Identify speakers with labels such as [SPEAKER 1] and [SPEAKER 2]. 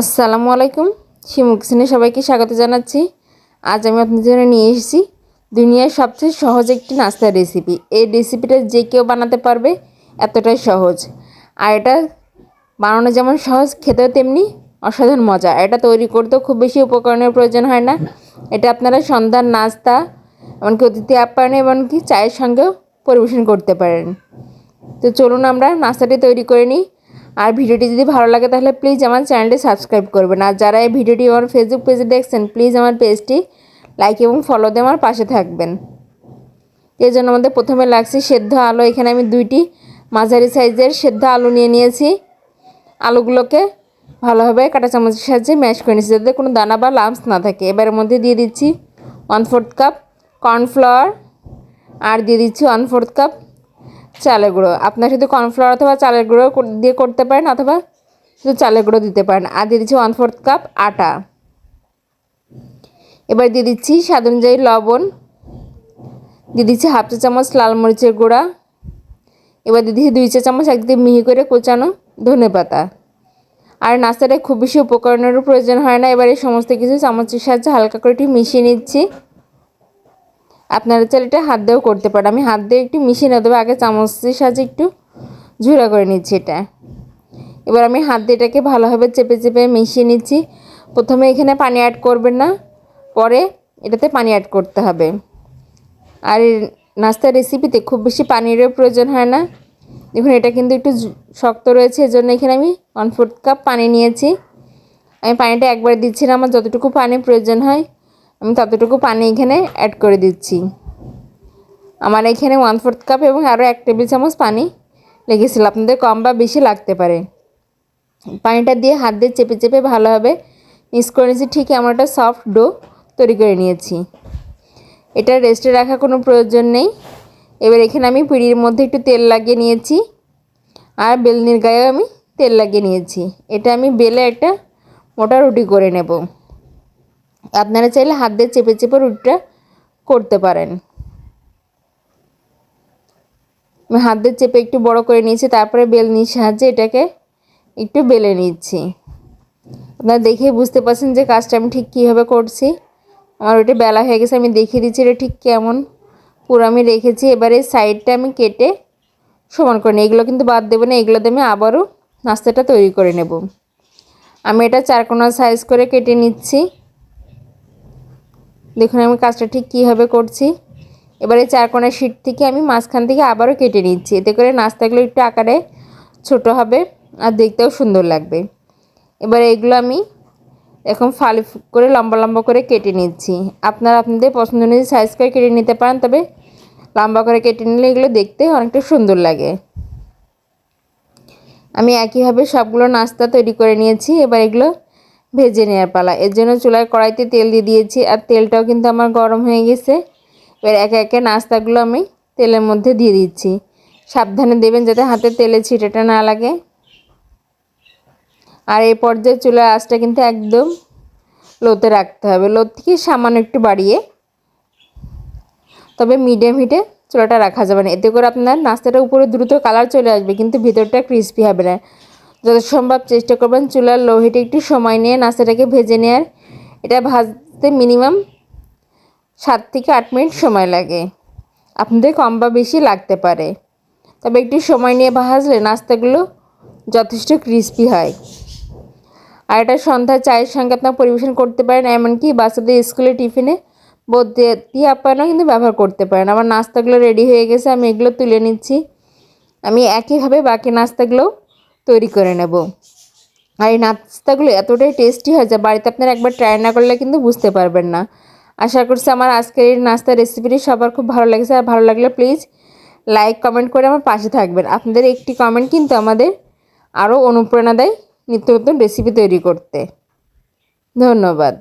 [SPEAKER 1] আসসালামু আলাইকুম। শিমু কিচেনে সবাইকে স্বাগত জানাচ্ছি। আজ আমি আপনাদের জন্য নিয়ে এসেছি দুনিয়ার সবচেয়ে সহজ একটি নাস্তার রেসিপি এই রেসিপিটা যে কেউ বানাতে পারবে এতটাই সহজ। আর এটা বানানো যেমন সহজ, খেতেও তেমনি অসাধারণ মজা। এটা তৈরি করতেও খুব বেশি উপকরণের প্রয়োজন হয় না। এটা আপনারা সন্ধ্যার নাস্তা, এমনকি অতিথি আপ্যায়নে, এমনকি চায়ের সঙ্গেও পরিবেশন করতে পারেন। তো চলুন আমরা নাস্তাটি তৈরি করে নিই। আর ভিডিওটি যদি ভালো লাগে তাহলে প্লিজ আমার চ্যানেলটি সাবস্ক্রাইব করবেন। আর যারা এই ভিডিওটি আমার ফেসবুক পেজে দেখছেন, প্লিজ আমার পেজটি লাইক এবং ফলো দিয়ে আমার পাশে থাকবেন। এর জন্য আমাদের প্রথমে লাগছে সেদ্ধ আলু। এখানে আমি দুইটি মাঝারি সাইজের সেদ্ধ আলু নিয়ে নিয়েছি। আলুগুলোকে ভালোভাবে কাঁটা চামচের সাহায্যে ম্যাশ করে নিচ্ছি যাতে কোনো দানা বা লাম্পস না থাকে। এবারের মধ্যে দিয়ে দিচ্ছি ওয়ান ফোর্থ কাপ কর্নফ্লাওয়ার আর দিয়ে দিচ্ছি ওয়ান ফোর্থ কাপ চালের গুঁড়ো। আপনার শুধু কর্নফ্লাওয়ার অথবা চালের গুঁড়ো দিয়ে করতে পারেন অথবা শুধু চালের গুঁড়ো দিতে পারেন। আর দিয়ে দিচ্ছি ওয়ান ফোর্থ কাপ আটা। এবার দিয়ে দিচ্ছি স্বাদ অনুযায়ী লবণ। দিয়ে দিচ্ছি হাফ চা চামচ লাল মরিচের গুঁড়া। এবার দিয়ে দিচ্ছি দুই চা চামচ একদিন মিহি করে কোচানো ধনে পাতা। আর নাস্তাটায় খুব বেশি উপকরণেরও প্রয়োজন হয় না। এবার এই সমস্ত কিছু চামচের সাহায্যে হালকা করে একটু মিশিয়ে নিচ্ছি। আপনারা চাইলে এটা হাত দিয়েও করতে পারেন। আমি হাত দিয়ে একটু মিশিয়ে নেব তবে আগে চামচের সাহায্যে একটু ঝুড়া করে নিচ্ছি এটা। এবার আমি হাত দিয়ে এটাকে ভালোভাবে চেপে চেপে মিশিয়ে নিচ্ছি। প্রথমে এখানে পানি অ্যাড করবেন না, পরে এটাতে পানি অ্যাড করতে হবে। আর নাস্তার রেসিপিতে খুব বেশি পানিরও প্রয়োজন হয় না। দেখুন, এটা কিন্তু একটু শক্ত রয়েছে, এজন্য এখানে আমি ওয়ান ফোর্থ কাপ পানি নিয়েছি। আমি পানিটা একবার দিচ্ছি না, আমার যতটুকু পানি প্রয়োজন হয়। আমি ততটুকু পানি এখানে অ্যাড করে দিচ্ছি। আমার এখানে ওয়ান ফোর্থ কাপ এবং আরও এক টেবিল চামচ পানি লেগেছিলো। আপনাদের কম বা বেশি লাগতে পারে। পানিটা দিয়ে হাত দিয়ে চেপে চেপে ভালোভাবে মিক্স করে নিয়েছি। ঠিক এমন একটা সফট ডো তৈরি করে নিয়েছি। এটা রেস্টে রাখার কোনো প্রয়োজন নেই। এবার এখানে আমি পিঁড়ির মধ্যে একটু তেল লাগিয়ে নিয়েছি। আর বেলনির গায়েও আমি তেল লাগিয়ে নিয়েছি। এটা আমি বেলে একটা মোটা রুটি করে নেব। আপনারা চাইলে হাত দিয়ে চেপে চেপে রুটিটা করতে পারেন। আমি হাত দিয়ে চেপে একটু বড় করে নিয়েছি, তারপরে বেলনির সাহায্যে এটাকে একটু বেলে নিচ্ছি। আপনারা দেখে বুঝতে পারছেন যে কাজটা আমি ঠিক কীভাবে করছি। আমার ওটা বেলা হয়ে গেছে, আমি দেখিয়ে দিচ্ছি এটা ঠিক কেমন। পুরো আমি রেখেছি, এবারে সাইডটা আমি কেটে সমান করে নিই। এগুলো কিন্তু বাদ দেবো না, এগুলো দিয়ে আমি আবারও নাস্তাটা তৈরি করে নেব। আমি এটা চারকোনা সাইজ করে কেটে নিচ্ছি। দেখুন আমি কাজটা ঠিক কীভাবে করছি। এবারে চারকোনা শিট থেকে আমি মাঝখান থেকে আবারও কেটে নিচ্ছি। এতে করে নাস্তাগুলো একটু আকারে ছোট হবে আর দেখতেও সুন্দর লাগবে। এবারে এগুলো আমি এখন ফালি করে লম্বা লম্বা করে কেটে নিচ্ছি। আপনারা আপনাদের পছন্দ অনুযায়ী সাইজ করে কেটে নিতে পারেন, তবে লম্বা করে কেটে নিলে এগুলো দেখতে অনেকটা সুন্দর লাগে। আমি একইভাবে সবগুলো নাস্তা তৈরি করে নিয়েছি। এবার এগুলো ভেজে নেওয়ার পালা। এর জন্য চুলায় কড়াইতে তেল দিয়ে দিয়েছি, আর তেলটাও কিন্তু আমার গরম হয়ে গেছে। এবার একে একে নাস্তাগুলো আমি তেলের মধ্যে দিয়ে দিচ্ছি। সাবধানে দেবেন যাতে হাতে তেলে ছিটেটা না লাগে। আর এই পর্যায়ে চুলার আঁচটা কিন্তু একদম লোতে রাখতে হবে। লো থেকে সামান্য একটু বাড়িয়ে তবে মিডিয়াম হিটে চুলাটা রাখা যাবে না। এতে করে আপনার নাস্তাটা উপরে দ্রুত কালার চলে আসবে, কিন্তু ভিতরটা ক্রিস্পি হবে না। যত সম্ভব চেষ্টা করবেন চুলার লো হিটে একটু সময় নিয়ে নাস্তাটাকে ভেজে নেওয়ার এটা ভাজতে মিনিমাম সাত থেকে আট মিনিট সময় লাগে। আপনাদের কম বা বেশি লাগতে পারে। তবে একটু সময় নিয়ে ভাজলে নাস্তাগুলো যথেষ্ট ক্রিস্পি হয়। আর এটা সন্ধ্যা চায়ের সঙ্গে আপনার পরিবেশন করতে পারেন, এমনকি বাচ্চাদের স্কুলে টিফিনে দিয়ে আপনারাও কিন্তু ব্যবহার করতে পারেন। আমার নাস্তাগুলো রেডি হয়ে গেছে, আমি এগুলো তুলে নিচ্ছি। আমি একইভাবে বাকি নাস্তাগুলোও তৈরি করে নেব। আর এই নাস্তাগুলো এতটাই টেস্টি হয় যে বাড়িতে আপনারা একবার ট্রাই না করলে কিন্তু বুঝতে পারবেন না। আশা করছি আমার আজকের এই নাস্তার রেসিপিটি সবার খুব ভালো লেগেছে। আর ভালো লাগলে প্লিজ লাইক কমেন্ট করে আমার পাশে থাকবেন। আপনাদের একটি কমেন্ট কিন্তু আমাদের আরও অনুপ্রেরণা দেয় নিত্য নতুন রেসিপি তৈরি করতে। ধন্যবাদ।